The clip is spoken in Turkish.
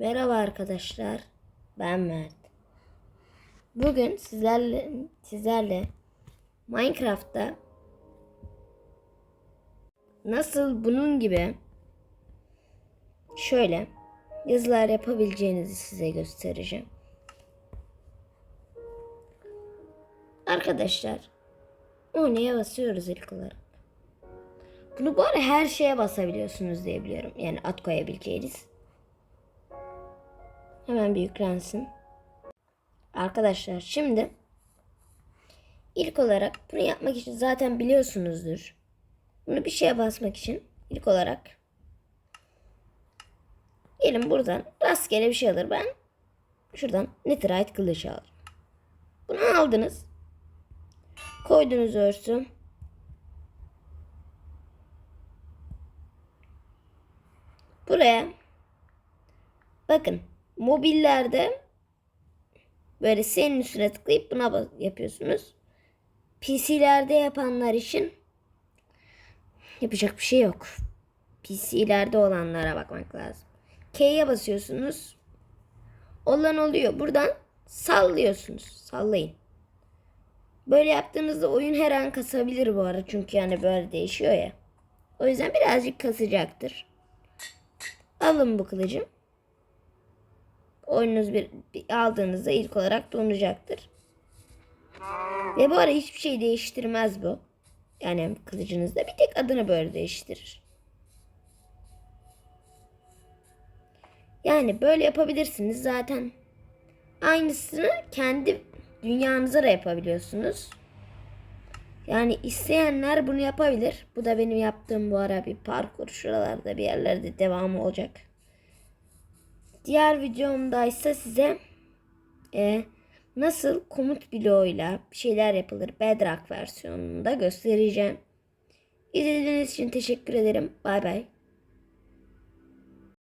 Merhaba arkadaşlar. Ben Mert. Bugün sizlerle sizlerle Minecraft'ta nasıl bunun gibi şöyle yazılar yapabileceğinizi size göstereceğim. Arkadaşlar oynaya basıyoruz ilk olarak. Bunu bu ara her şeye basabiliyorsunuz diye biliyorum. Yani at koyabileceğiniz. Hemen bir yüklensin. Arkadaşlar şimdi ilk olarak bunu yapmak için zaten biliyorsunuzdur. Bunu bir şeye basmak için ilk olarak gelin buradan rastgele bir şey alır. Ben şuradan netherite kılıç alırım. Bunu aldınız. Koydunuz örsü. Buraya bakın mobillerde böyle senin üstüne tıklayıp buna yapıyorsunuz. PC'lerde yapanlar için yapacak bir şey yok. PC'lerde olanlara bakmak lazım. K'ye basıyorsunuz. Olan oluyor. Buradan sallıyorsunuz. Sallayın. Böyle yaptığınızda oyun her an kasabilir bu arada. Çünkü yani böyle değişiyor ya. O yüzden birazcık kasacaktır. Alın bu kılıcım. Oyununuz bir, aldığınızda ilk olarak donacaktır. Ve bu ara hiçbir şey değiştirmez bu. Yani kılıcınızda bir tek adını böyle değiştirir. Yani böyle yapabilirsiniz zaten. Aynısını kendi dünyanıza da yapabiliyorsunuz. Yani isteyenler bunu yapabilir. Bu da benim yaptığım bu ara bir parkur. Şuralarda bir yerlerde devamı olacak. Diğer videomda ise size e, nasıl komut bloğuyla bir şeyler yapılır Bedrock versiyonunda göstereceğim. İzlediğiniz için teşekkür ederim. Bay bay.